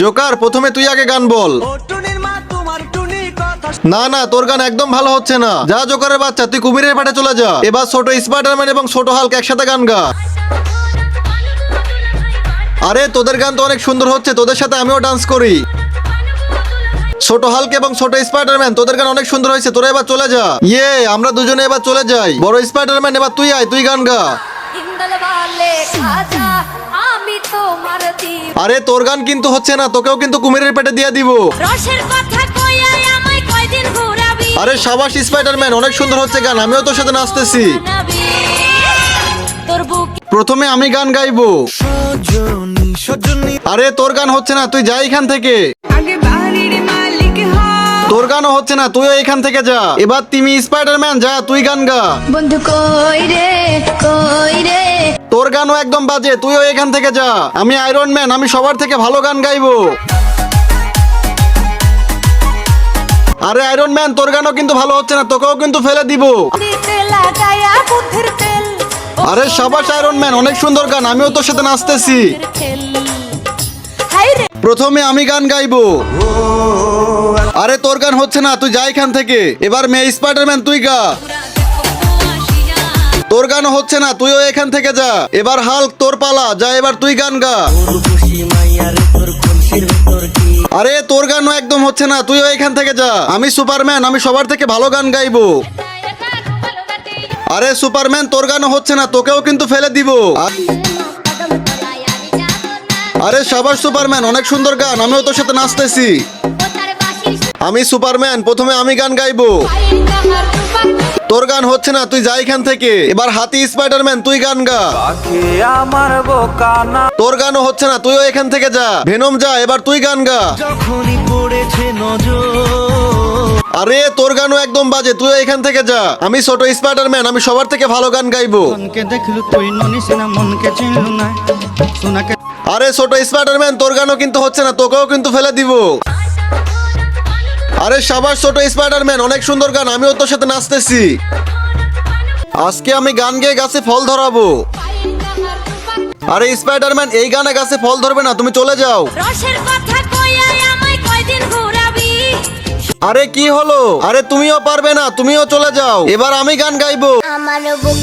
Joker প্রথমে তুই আগে গান বল। ও টুনির মা তোমার টুনি কথা না না তোর গান একদম ভালো হচ্ছে না। যা জোকারের বাচ্চা তুই কুমিরের পাটে চলে যা। এবার ছোট স্পাইডারম্যান এবং ছোট হাল্ক একসাথে গান গা। আরে তোদের গান তো অনেক সুন্দর হচ্ছে তোদের সাথে আমিও ডান্স করি। ছোট হাল্ক এবং ছোট স্পাইডারম্যান তোদের গান অনেক সুন্দর হয়েছে তোরা এবার চলে যা। ইয়ে আমরা দুজনে এবার চলে যাই। বড় স্পাইডারম্যান এবার তুই আয় তুই গান গা। আরে তোর গান কিন্তু হচ্ছে না তোকেও কিন্তু কুমিরের পেটে দিয়ে দিব। আরে সাবাস স্পাইডারম্যান অনেক সুন্দর হচ্ছে গান আমিও তোর সাথে নাচতেছি। প্রথমে আমি গান গাইবো। সজনী সজনী। আরে তোর গান হচ্ছে না তুই যা এখান থেকে। তোর গানও হচ্ছে না তুইও এখান থেকে যা। এবার তুমি স্পাইডারম্যান যা তুই গান গা। বন্ধু কই রে কই রে? তোর গানও একদম বাজে তুইও এখান থেকে যা। আমি আয়রন ম্যান আমি সবার থেকে ভালো গান গাইবো। আরে আয়রন ম্যান তোর গানও কিন্তু ভালো হচ্ছে না তোকেও কিন্তু ফেলে দিব। আরে সাবাস আয়রন ম্যান অনেক সুন্দর গান আমিও তোর সাথে নাচতেছি। প্রথমে আমি গান গাইবো। আরে তোর গান হচ্ছে না, তুই যা এখান থেকে। এবার মেয়ে স্পাইডারম্যান তুই গা। তোর গান হচ্ছে না, তুইও এখান থেকে যা। এবার হাল তোর পালা, যা, এবার তুই গান গা। আরে তোর গানও একদম হচ্ছে না, তুইও এখান থেকে যা। আমি সুপারম্যান আমি সবার থেকে ভালো গান গাইবো। আরে সুপারম্যান তোর গানও হচ্ছে না, তোকেও কিন্তু ফেলে দিব। আরে সাবাস সুপারম্যান অনেক সুন্দর গান আমিও তোর সাথে নাচতেছি। আমি সুপারম্যান প্রথমে আমি গান গাইবো। তোর গান হচ্ছে না তুই যা এখান থেকে। এবার হাতি স্পাইডারম্যান তুই গান গা। আমার তোর গানও হচ্ছে না তুইও এখান থেকে যা। ভেনম যা এবার তুই গান গা। পড়েছে আরে তোর গানও একদম বাজে তুইও এখান থেকে যা। আমি ছোট স্পাইডারম্যান আমি সবার থেকে ভালো গান গাইবো। মনকে দেখলু তুই ননিস না মনকে চিনলু না সোনাকে আরে ছোট স্পাইডারম্যান, তোর গানও কিন্তু হচ্ছে না, তোকেও কিন্তু ফেলে দিব। আরে সাবাস, ছোট স্পাইডারম্যান, অনেক সুন্দর গান, আমিও তোর সাথে নাচতেছি। আজকে আমি গান গেয়ে গাছে ফল ধরাবো। আরে স্পাইডারম্যান, এই গানে গাছে ফল ধরবে না, তুমি চলে যাও। রসের কথা আমায় কয়দিন ঘুরাবি? আরে কি হলো? আরে তুমিও পারবে না তুমিও চলে যাও। এবার আমি গান গাইবো। আমার বুক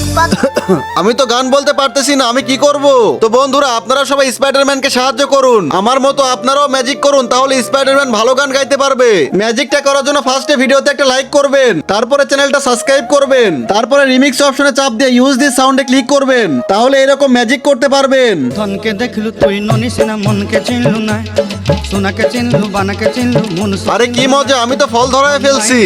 আমি তো গান বলতে পারতেছি না আমি কি করব? তো বন্ধুরা আপনারা সবাই স্পাইডারম্যানকে সাহায্য করুন। আমার মতো আপনারাও ম্যাজিক করুন তাহলে স্পাইডারম্যান ভালো গান গাইতে পারবে। ম্যাজিকটা করার জন্য ফার্স্টে ভিডিওতে একটা লাইক করবেন। তারপরে চ্যানেলটা সাবস্ক্রাইব করবেন। তারপরে রিমিক্স অপশনে চাপ দিয়ে ইউজ দিস সাউন্ডে ক্লিক করবেন। তাহলে এরকম ম্যাজিক করতে পারবেন। ধনকে দেখলু তুই ননিস না মনকে চিনলু না। সোনাকে চিনলু বানাকে চিনলু মন আরে কি মজা! আমি তো ফল ধরায় ফেলছি।